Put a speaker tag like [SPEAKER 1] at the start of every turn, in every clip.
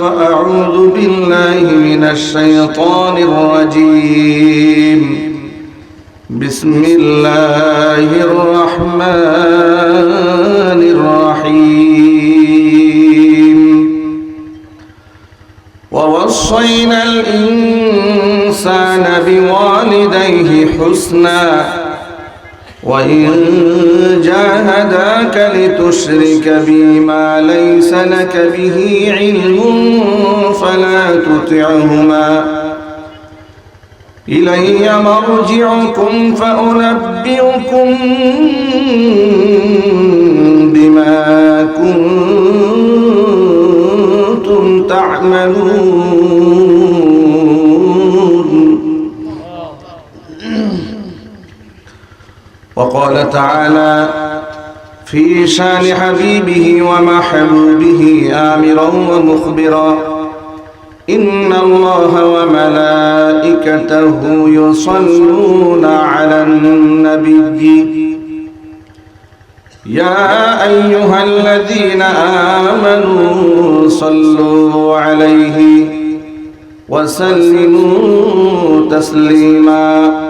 [SPEAKER 1] فأعوذ بالله من الشيطان الرجيم. بسم الله الرحمن الرحيم ووصينا الإنسان بوالديه حسنا وإن جاهداك لتشرك بي ما ليس لك به علم فلا تطعهما. إلي مرجعكم فأنبئكم بما كنتم تعملون. وقال تعالى في شان حبيبه ومحبوبه آمرا ومخبرا إن الله وملائكته يصلون على النبي. يا أيها الذين آمنوا صلوا عليه وسلموا تسليما.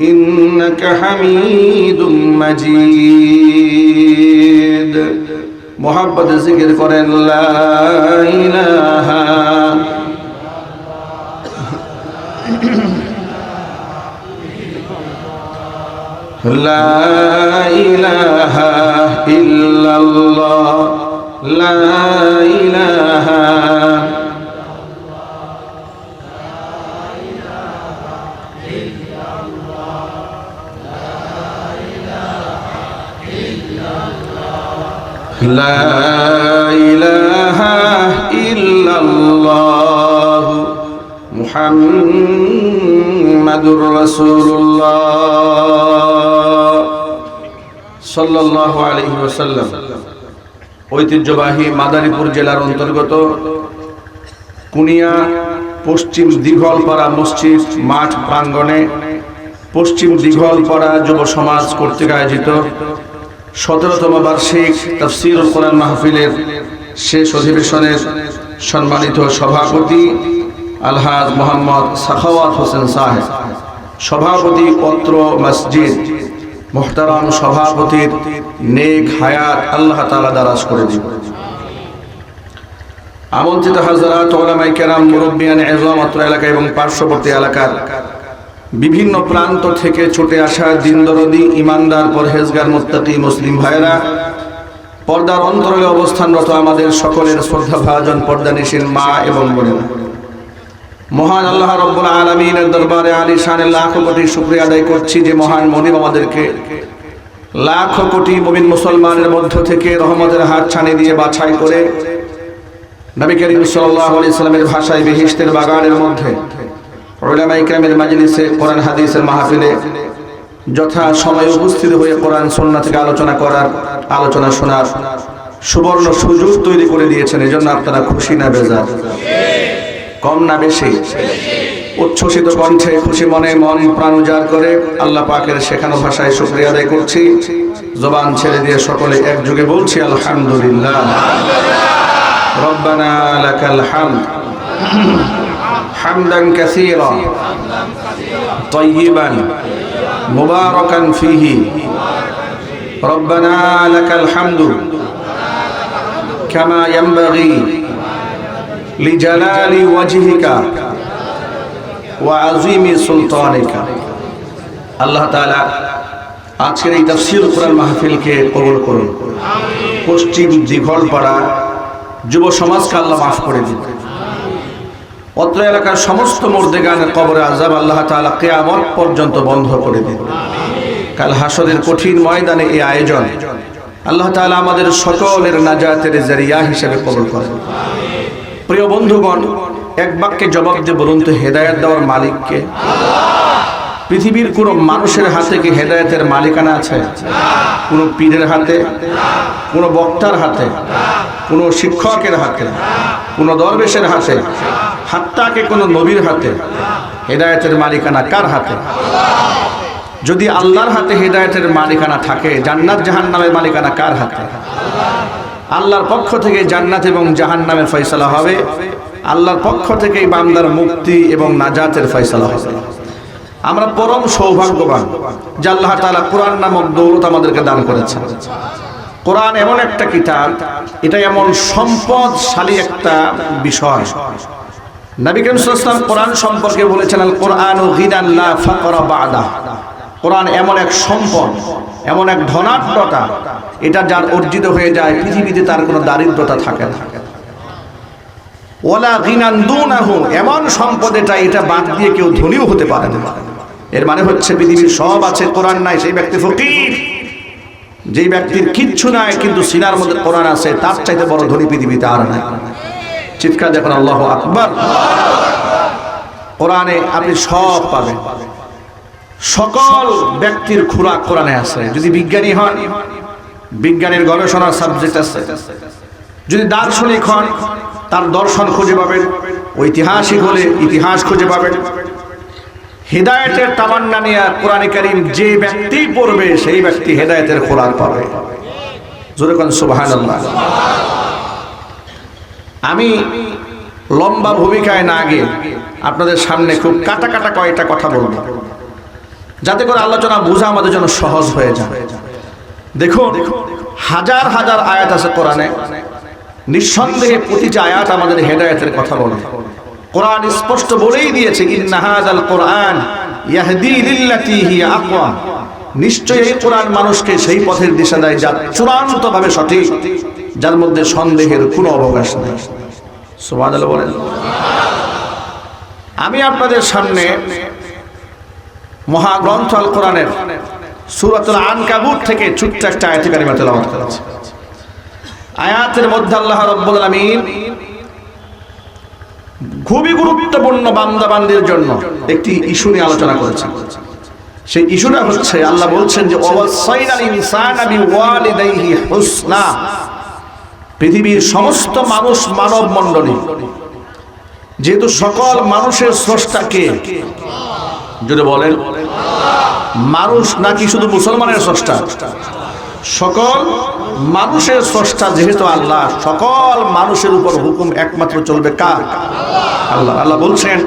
[SPEAKER 1] إنك حميد مجيد محبت ذكر করেন لا إله لا إله إلا الله لا إله لا إله إلا الله محمد رسول الله صلى الله عليه وسلم ঐতিহ্যবাহী মাদারীপুর জেলার অন্তর্গত কুনিয়া পশ্চিম দিঘলপাড়া মসজিদ মাঠ প্রাঙ্গণে পশ্চিম দিঘলপাড়া যুব সমাজ কর্তৃক আয়োজিত সতেরোতম বার্ষিক তফসিরুল কোরআন মাহফিলের শেষ অধিবেশনের সম্মানিত সভাপতি আলহাজ মোহাম্মদ সাখাওয়াত হোসেন সাহেব, সভাপতি পত্র মসজিদ, মোহতারাম সভাপতির নেক হায়াত আল্লাহ তালা দারাজ করে দিব আমন্ত্রিত হাজরাত ওলামাই কেরাম মুরব্বিয়ান এজম অত্র এলাকা এবং পার্শ্ববর্তী এলাকার বিভিন্ন প্রান্ত থেকে ছুটে আসা দিনদরদি ইমানদার পরহেজগার মোত্তাকি মুসলিম ভাইরা পর্দার অন্তরে অবস্থানরত আমাদের সকলের শ্রদ্ধা ভাজন পর্দানিসীন মা এবং বোনেরা। মহান আল্লাহ রব্বুল আলমিনের দরবারে আলী শানের লাখ কোটি শুক্রিয়া আদায় করছি যে মহান মনিব আমাদেরকে লাখ কোটি মুমিন মুসলমানের মধ্য থেকে রহমতের হাত ছানি দিয়ে বাছাই করে নবী করিম সাল্লাল্লাহু আলাইহি সাল্লামের ভাষায় বেহেশতের বাগানের মধ্যে হাদিসের মাহফিলে যথা উপস্থিত হয়ে আলোচনা করার আলোচনা শোনার সুবর্ণ সুযোগ তৈরি করে দিয়েছেন। আপনারা খুশি না বেজার? কম না বেশি? উচ্ছ্বসিত কণ্ঠে খুশি মনে মন প্রাণ উজাড় করে আল্লাহ পাকের শেখানো ভাষায় শুক্রিয়া আদায় করছি। জবান ছেড়ে দিয়ে সকলে একযোগে বলছি, আলহামদুলিল্লাহ। রব্বানা লাকাল হামদ। হামদান কাসীরা طيبا مباركا فيه ربنا لك الحمد كما ينبغي لجلال وجهك وعظيم سلطانك আল্লাহ তাআলা আজকের এই তাফসীর কোরআন মাহফিলকে কবুল করুন পশ্চিম দিঘলপাড়া যুব সমাজকে আল্লাহ মাফ করে দিন অত্র এলাকার সমস্ত মর্দেগানের কবরে আজাব আল্লাহ তাআলা কিয়ামত পর্যন্ত বন্ধ করে দিন। কাল হাসরের কঠিন ময়দানে এই আয়োজন আল্লাহ তাআলা আমাদের সকলের নাজাতের জারিয়া হিসেবে কবুল করেন। প্রিয় বন্ধুগণ, এক বাক্যে জবাব দিয়ে বলুন তো, হেদায়েত দেওয়ার মালিককে? পৃথিবীর কোন মানুষের হাতে কি হেদায়েতের মালিকানা আছে? কোন পীরের হাতে? কোন বক্তার হাতে? কোন শিক্ষকের হাতে? কোন দরবেশের হাতে? হাত্তাকে কোন নবীর হাতে, হেদায়েতের মালিকানা কার হাতে? যদি আল্লাহর হাতে হেদায়েতের মালিকানা থাকে, জান্নাত জাহান্নামের মালিকানা কার হাতে? আল্লাহর পক্ষ থেকে জান্নাত এবং জাহান্নামের ফয়সালা হবে। আল্লাহর পক্ষ থেকে বান্দার মুক্তি এবং নাজাতের ফয়সালা হবে। আমরা পরম সৌভাগ্যবান যে আল্লাহ তাআলা কোরআন নামক দৌলত আমাদেরকে দান করেছেন। কোরআন এমন একটা কিতাব, এটা এমন সম্পদশালী একটা বিষয়। নবী করিম কোরআন সম্পর্কে বলেছেন আল কোরআন ও গিনান লা ফাকরা বাদা। কোরআন এমন এক সম্পদ, এমন এক ধনাঢ্যতা, এটা যার অর্জিত হয়ে যায়, পৃথিবীতে তার কোনো দারিদ্রতা থাকে না। ওলা গিনান দুনাহু, এমন সম্পদ এটা এটা বাদ দিয়ে কেউ ধনীও হতে পারে না। এর মানে হচ্ছে পৃথিবীর সব আছে, কোরআন নাই, সেই ব্যক্তি ফকির। যেই ব্যক্তির কিচ্ছু নাই, কিন্তু সিনার মধ্যে কোরআন আছে, তার চাইতে বড় ধনী পৃথিবীতে আর নাই। চিৎকার দেখুন, আল্লাহ আকবর। কোরআনে আপনি সব পাবেন। সকল ব্যক্তির খোরাক কোরআনে আছে। যদি বিজ্ঞানী হন, বিজ্ঞানের গবেষণার সাবজেক্ট আছে। যদি দার্শনিক হন, তার দর্শন খুঁজে পাবেন। ঐতিহাসিক হলে ইতিহাস খুঁজে পাবেন। হেদায়েতের তামান্না নিয়ে কোরআনে কারিম যে ব্যক্তি পড়বে, সেই ব্যক্তি হেদায়তের খোরাক পাবে। জোরে কোন, সুবহানাল্লাহ। আমি লম্বা ভূমিকায় না গিয়ে আপনাদের সামনে খুব কাটা কাটা কয়েকটা কথা বলব। যাতে করে আলোচনা বোঝা আমাদের জন্য সহজ হয়ে যায়। দেখুন, হাজার হাজার আয়াত আছে কোরআনে। নিঃসন্দেহে প্রতিটি আয়াত আমাদের হেদায়তের কথা বলে। কোরআন স্পষ্ট বলেই দিয়েছে কোরআন হিয়া নিশ্চয়ই কোরআন মানুষকে সেই পথের দিশা দেয় যা চূড়ান্তভাবে সঠিক। যার মধ্যে সন্দেহের কোনো অবকাশ নেই। সুবহানাল্লাহ বলেন। আমি আপনাদের সামনে মহাগ্রন্থ আল কোরআনের সূরাতুল আনকাবুত থেকে ছোট্ট একটা আয়াত কারিমা তেলাওয়াত করেছি। আয়াতের মধ্যে আল্লাহ রাব্বুল আলামিন খুবই গুরুত্বপূর্ণ বান্দা বান্দির জন্য একটি ইস্যু নিয়ে আলোচনা করেছেন। সেই ইস্যুটা হচ্ছে, আল্লাহ বলছেন যে অবসাইনাল ইনসানা বিওয়ালিদাইহি হুসনা। পৃথিবীর সমস্ত মানুষ মানব মণ্ডলী। যেহেতু সকল মানুষের স্রষ্টাকে যদি বলেন। মানুষ নাকি শুধু মুসলমানের স্রষ্টা? সকল মানুষের স্রষ্টা যেহেতু আল্লাহ, সকল মানুষের উপর হুকুম একমাত্র চলবে কার? আল্লাহ আল্লাহ বলছেন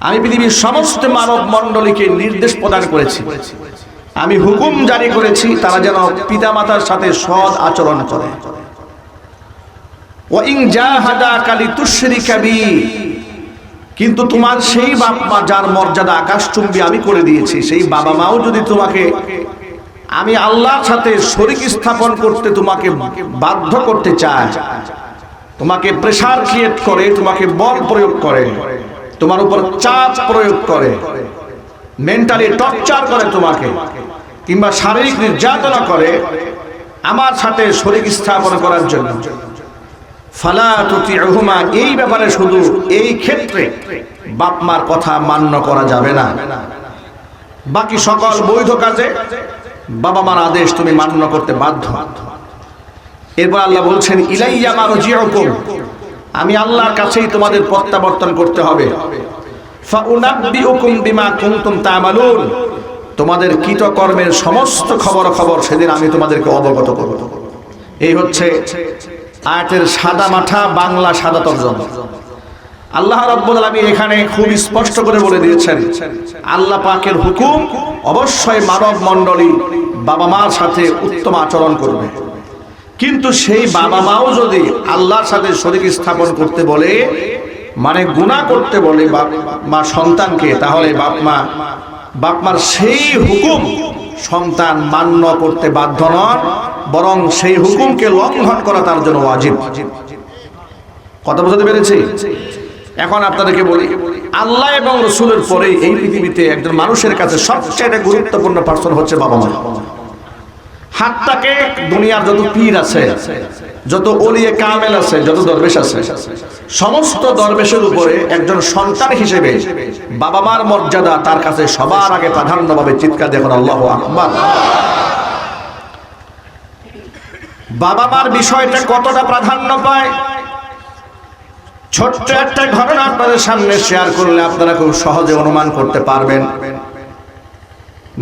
[SPEAKER 1] আমি পৃথিবীর সমস্ত মানব মণ্ডলীকে নির্দেশ প্রদান করেছি। আমি হুকুম জারি করেছি, তারা যেন পিতামাতার সাথে সৎ আচরণ করে। কিন্তু তোমার সেই বাপ মা যার মর্যাদা আকাশচুম্বী আমি করে দিয়েছি, সেই বাবা মাও যদি তোমাকে, আমি আল্লাহর সাথে শরিক স্থাপন করতে তোমাকে বাধ্য করতে চায়, তোমাকে প্রেসার ক্রিয়েট করে, তোমাকে বল প্রয়োগ করে, তোমার উপর চাপ প্রয়োগ করে মেন্টালি টর্চার করে তোমাকে, কিংবা শারীরিক নির্যাতনা করে আমার সাথে শরীর স্থাপন করার জন্য। ফালা তুতিউহুমা, এই ব্যাপারে শুধু এই ক্ষেত্রে বাপ মার কথা মান্য করা যাবে না। বাকি সকল বৈধ কাজে বাবা মার আদেশ তুমি মান্য করতে বাধ্য। এরপর আল্লাহ বলছেন, ইলাইয়া মারজিউকুম আমি আল্লাহর কাছেই তোমাদের প্রত্যাবর্তন করতে হবে। তোমাদের কৃতকর্মের সমস্ত খবর খবর সেদিন আমি তোমাদেরকে অবগত করব। এই হচ্ছে আয়াতের সাদা মাঠা বাংলা সাদা তর্জমা। আল্লাহ রাব্বুল আলামিন এখানে খুব স্পষ্ট করে বলে দিয়েছেন, আল্লাহ পাকের হুকুম অবশ্যই মানব মণ্ডলী বাবা মার সাথে উত্তম আচরণ করবে। কিন্তু সেই বাবা মাও যদি আল্লাহর সাথে শরীর স্থাপন করতে বলে মানে গুনাহ করতে বলে বাপ মা সন্তানকে, তাহলে বাপ মা, বাপ মার সেই হুকুম সন্তান মান্য করতে বাধ্য নন, বরং সেই হুকুমকে লঙ্ঘন করা তার জন্য ওয়াজিব। কথা বোঝাতে পেরেছি? এখন আপনাদেরকে বলি, আল্লাহ এবং রসুলের পরে এই পৃথিবীতে একজন মানুষের কাছে সবচেয়ে গুরুত্বপূর্ণ পার্সন হচ্ছে বাবা মা। হাতটাকে দুনিয়ার যত পীর আছে যত অলিয়ে কামেল আছে, যত দরবেশ আছে, সমস্ত দরবেশের উপরে একজন সন্তান হিসেবে বাবা মার মর্যাদা তার কাছে সবার আগে প্রাধান্যভাবে চিৎকার দেখুন আল্লাহ আকবার। বাবা মার বিষয়টা কতটা প্রাধান্য পায়? ছোট্ট একটা ঘটনা আপনাদের সামনে শেয়ার করলে আপনারা খুব সহজে অনুমান করতে পারবেন।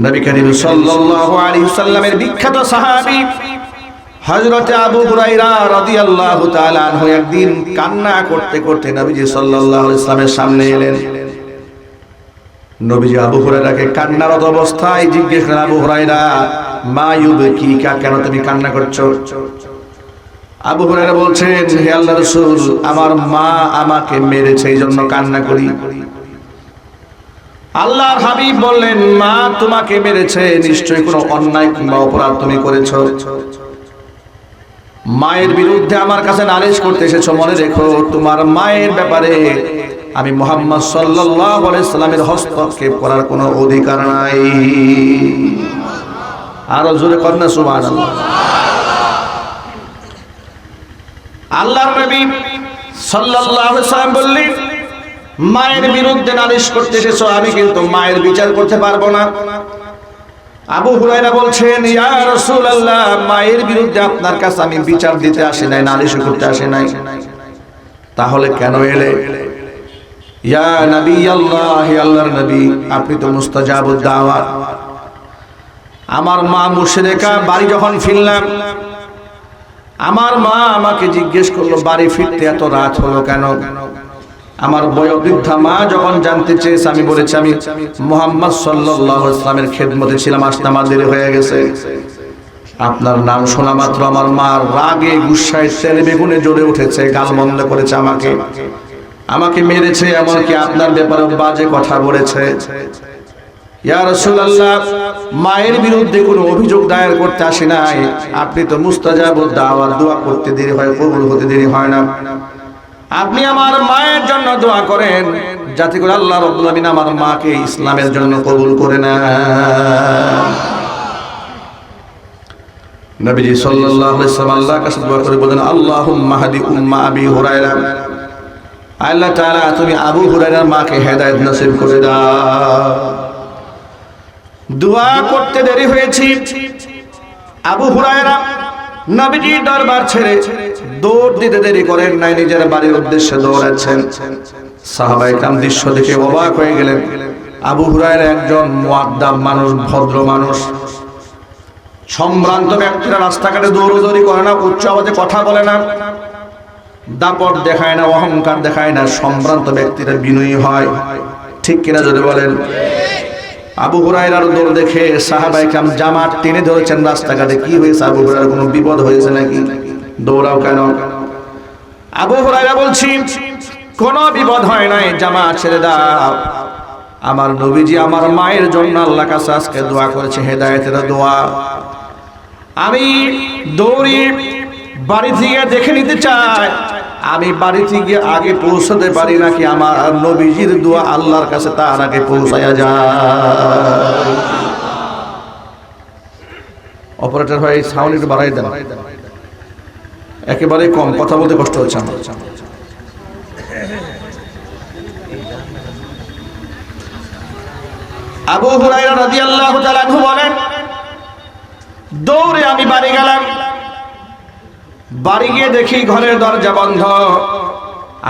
[SPEAKER 1] নবী করিম সাল্লাল্লাহু আলাইহি সাল্লামের বিখ্যাত সাহাবী হযরত আবু হুরায়রা রাদিয়াল্লাহু তাআলা আনহু একদিন কান্না করতে করতে নবীজি সাল্লাল্লাহু আলাইহি সাল্লামের সামনে এলেন। নবীজি আবু হুরায়রাকে কান্নারত অবস্থায় জিজ্ঞেস করেন, আবু হুরাইরা মা ইউবকিকা, কেন তুমি কান্না করছ? আবু হুরায়রা বলছেন, হে আল্লাহর রাসূল, আমার মা আমাকে মেরেছে এই জন্য কান্না করি। আল্লাহর হাবিব বললেন, মা তোমাকে মেরেছে, নিশ্চয়ই কোনো অন্যায় কিংবা অপরাধ তুমি করেছ। মায়ের বিরুদ্ধে আমার কাছে নালিশ করতে এসেছ, মনে রেখো, তোমার মায়ের ব্যাপারে আমি মোহাম্মদ সাল্লামের হস্তক্ষেপ করার কোনো অধিকার নাই। আরও জোরে কন্যা সুবহানাল্লাহ। আল্লাহ নবী সাল্লাল্লাহু মায়ের বিরুদ্ধে নালিশ করতে এসেছ, আমি কিন্তু মায়ের বিচার করতে পারব না। আবু হুরায়রা বলছেন, ইয়া রাসূলুল্লাহ, মায়ের বিরুদ্ধে আপনার কাছে আমি বিচার দিতে আসি নাই, নালিশ করতে আসি নাই। তাহলে কেন এলে? ইয়া নবী আল্লাহ আল্লাহর নবী, আপনি তো মুস্তাজাবুদ দাওয়াত। আমার মা মুশরিকা, বাড়ি যখন ফিরলাম, আমার মা আমাকে জিজ্ঞেস করল, বাড়ি ফিরতে এত রাত হলো কেন? আমার বয়োবৃদ্ধা মা যখন জানতে চেয়েছে, আমি বলেছি, আমি মোহাম্মদ আলাইহি ইসলামের খেদমতে ছিলাম, আসতে আমার দেরি হয়ে গেছে। আপনার নাম শোনা মাত্র আমার মা রাগে গুসায় তেলে বেগুনে জ্বলে উঠেছে, গাল বন্ধ করেছে আমাকে। আমাকে মেরেছে, এমনকি আপনার ব্যাপারে বাজে কথা বলেছে। মায়ের বিরুদ্ধে কোনো অভিযোগ দায়ের করতে আসি নাই। আপনি তো মুস্তাজাবুদ দাওয়াত দোয়া করতে দেরি হয়, কবুল হতে দেরি হয় না। আপনি আমার মায়ের জন্য দোয়া করেন, যাতে করে আল্লাহ রাব্বুল আমার মাকে ইসলামের জন্য কবুল করে না নবীজি সাল্লাল্লাহু আলাইহি ওয়াসাল্লাম আল্লাহর কাছে দোয়া করে বলেন, আল্লাহুম্মা হাদি উম্মা আবি হুরায়রা। আল্লাহ তাআলা, তুমি আবু হুরায়রার মাকে হেদায়েত নসিব করে দাও। দোয়া করতে দেরি হয়েছে। আবু হুরায়রা নবীজি দরবার ছেড়ে দৌড় দিতে দেরি করেন নাই, নিজের বাড়ির উদ্দেশ্যে দৌড়াচ্ছেন। সাহাবাই কাম দৃশ্য দেখে অবাক হয়ে গেলেন। আবু হুরায়রা একজন মুআদ্দাব মানুষ, ভদ্র মানুষ। সম্ভ্রান্ত ব্যক্তিরা রাস্তাঘাটে দৌড়দৌড়ি করে না, উচ্চ আওয়াজে কথা বলে না। দাপট দেখায় না, অহংকার দেখায় না, সম্ভ্রান্ত ব্যক্তিরা বিনয়ী হয়। ঠিক কিনা যদি বলেন? আবু হুরাইরার দৌড় দেখে সাহাবাই কাম জামাত টেনে ধরেছেন রাস্তাঘাটে। কি হয়েছে? আবু হুরাইরার কোনো বিপদ হয়েছে নাকি? দৌড়াও কেন? আবু হুরাইরা বলছি, কোন বিপদ হয় নাই জামা ছেড়ে দাও। আমার নবীজি আমার মায়ের জন্য আল্লাহ কাছে আজকে দোয়া করেছে, হেদায়েতের দোয়া। আমি দৌড়ি বাড়ি থেকে দেখে নিতে চাই। আমি বাড়িতে গিয়ে আগে পৌঁছাতে পারি নাকি আমার নবীজির দোয়া আল্লাহর কাছে তার আগে পৌঁছায়া যায়। অপারেটর ভাই সাউন্ড একটু বাড়াই দেন। একেবারে কম, কথা বলতে কষ্ট হচ্ছে আমার। আবু হুরায়রা রাদিয়াল্লাহু তাআলা বলেন, দৌড়ে আমি বাড়ি গেলাম। বাড়ি গিয়ে দেখি ঘরের দরজা বন্ধ।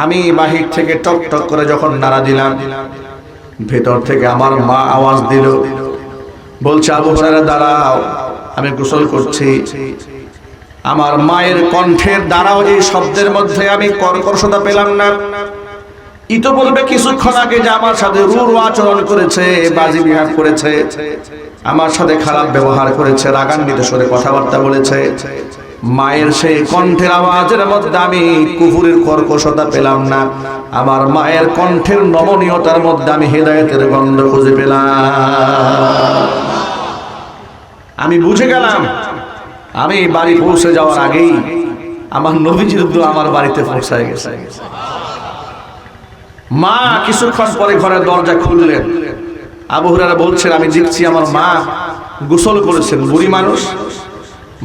[SPEAKER 1] আমি বাহির থেকে টক টক করে যখন নাড়া দিলাম, ভেতর থেকে আমার মা আওয়াজ দিল, বলছে, আবু হুরায়রা, দাঁড়াও, আমি গোসল করছি। আমার মায়ের কণ্ঠের দ্বারাও এই শব্দের মধ্যে আমি কর্কশতা পেলাম না। ইতো বলবে, কিছুক্ষণ আগে যে আমার সাথে রুরু আচরণ করেছে, বাজি বিহার করেছে, আমার সাথে খারাপ ব্যবহার করেছে, রাগান্বিত সরে কথাবার্তা বলেছে। মায়ের সেই কণ্ঠের আওয়াজের মধ্যে আমি কুকুরের কর্কশতা পেলাম না। আমার মায়ের কণ্ঠের নমনীয়তার মধ্যে আমি হেদায়েতের গন্ধ খুঁজে পেলাম। আমি বুঝে গেলাম, আমি বাড়ি পৌঁছে যাওয়ার আগেই আমার নবীজির আমার বাড়িতে পৌঁছায় গেছে। মা কিছুক্ষণ পরে ঘরের দরজা খুললেন। আবু হুরারা বলছেন, আমি দেখছি আমার মা গোসল করেছেন, বুড়ি মানুষ।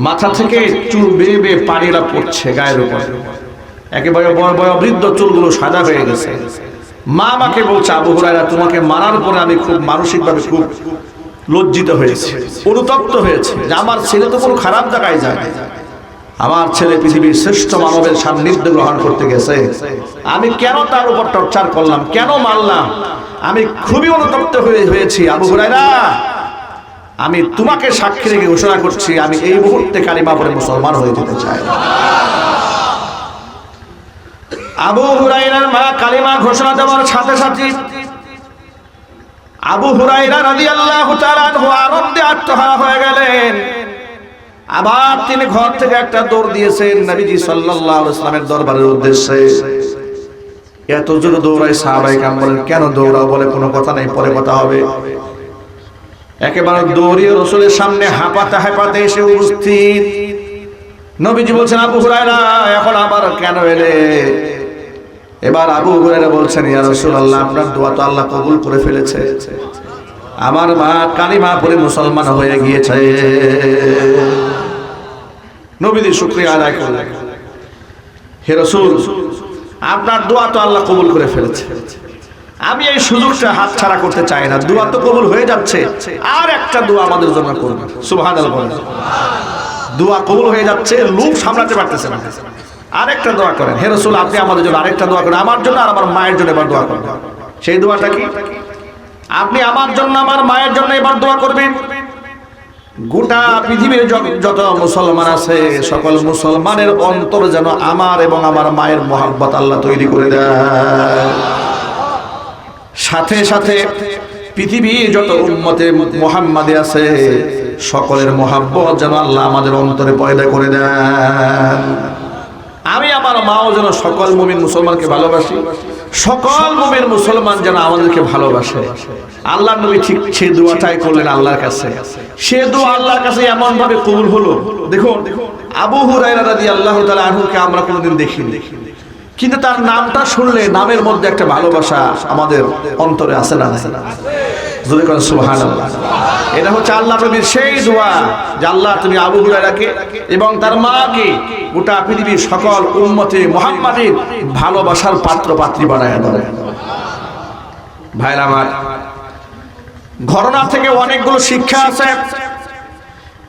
[SPEAKER 1] মাথা থেকে চুল বেয়ে বেয়ে পানিরা পড়ছে গায়ের উপর। একেবারে বৃদ্ধ চুলগুলো সাদা হয়ে গেছে। মা আমাকে বলছে, আবু হুরায়রা, তোমাকে মারার পরে আমি খুব মানসিকভাবে খুব লজ্জিত হয়েছে, অনুতপ্ত হয়েছে যে আমার ছেলে তো কোনো খারাপ জায়গায় যায় আমার ছেলে পৃথিবীর শ্রেষ্ঠ মানবের সান্নিধ্য গ্রহণ করতে গেছে। আমি কেন তার উপর টর্চার করলাম? কেন মারলাম? আমি খুবই অনুতপ্ত হয়ে হয়েছি। আবু হুরায়রা আমি তোমাকে সাক্ষী রেখে ঘোষণা করছি, আমি এই মুহূর্তে কালিমা পরে মুসলমান হয়ে যেতে চাই। আবু হুরাইরার মা কালিমা ঘোষণা দেওয়ার সাথে সাথে আবু হুরাইরা তাআলা আনহু আনন্দে আত্মহারা হয়ে গেলেন। আবার তিনি ঘর থেকে একটা দৌড় দিয়েছেন নবীজি সাল্লাল্লাহু আলাইহি ওয়াসাল্লামের দরবারের উদ্দেশ্যে। এত জোরে দৌড়াই সাহাবাই কাম বলেন, কেন দৌড়াও? বলে, কোনো কথা নেই, পরে কথা হবে। একেবারে দৌড়িয়ে রসুলের সামনে হাঁপাতে হাঁপাতে এসে উপস্থিত। নবীজি বলছেন, আবু হুরায়রা, এখন আবার কেন এলে? এবার আবু হুরায়রা বলছেন, ইয়া রাসূলুল্লাহ, আপনার দোয়া তো আল্লাহ কবুল করে ফেলেছে। আমার মা কালিমা পড়ে মুসলমান হয়ে গিয়েছে। নবীজি শুকরিয়া আদায় করলেন। হে রাসূল, আপনার দোয়া তো আল্লাহ কবুল করে ফেলেছে। আমি এই সুযোগটা হাতছাড়া করতে চাই না। দোয়া তো কবুল হয়ে যাচ্ছে। আর একটা দোয়া আমাদের জন্য সুবহানাল্লাহ বলেন। দোয়া কবুল হয়ে যাচ্ছে, লোভ সামলাতে পারতেছে না। আরেকটা দোয়া করেন। হে রসুল, আপনি আমাদের জন্য আরেকটা দোয়া করেন। আমার জন্য আর আমার মায়ের জন্য এবার দোয়া করেন। সেই দোয়াটা কি? আপনি আমার জন্য, আমার মায়ের জন্য এবার দোয়া করবেন? গোটা পৃথিবীর যত মুসলমান আছে, সকল মুসলমানের অন্তর যেন আমার এবং আমার মায়ের মোহাব্বত আল্লাহ তৈরি করে দেয়। সাথে সাথে পৃথিবীর যত উম্মতে মোহাম্মদে আছে, সকলের মোহাব্বত যেন আল্লাহ আমাদের অন্তরে পয়দা করে দেন। আমি আমার মাও যেন সকল মুমিন মুসলমানকে ভালোবাসি, সকল মুমিন মুসলমান যেন আমাদেরকে ভালোবাসে। আল্লাহ নবী ঠিক সেই দোয়াটাই করলেন আল্লাহর কাছে। সে দোয়া আল্লাহর কাছে এমন ভাবে কবুল হলো। দেখুন, আবু হুরায়রা রাদিয়াল্লাহু তাআলা আনহুকে আমরা কোনোদিন দেখিনি। কিন্তু তার নামটা শুনলে নামের মধ্যে একটা ভালোবাসা আমাদের অন্তরে আছে না এটা হচ্ছে আল্লাহ তুমি আবু এবং তার গোটা পৃথিবীর সকল ভালোবাসার পাত্র পাত্রী দেয় ভাইরা আমার, ঘটনা থেকে অনেকগুলো শিক্ষা আছে।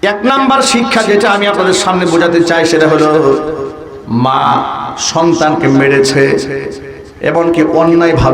[SPEAKER 1] এক নাম্বার শিক্ষা যেটা আমি আপনাদের সামনে বোঝাতে চাই সেটা হলো মা সন্তানকে মেরেছে এমনকি অন্যায় ভাবে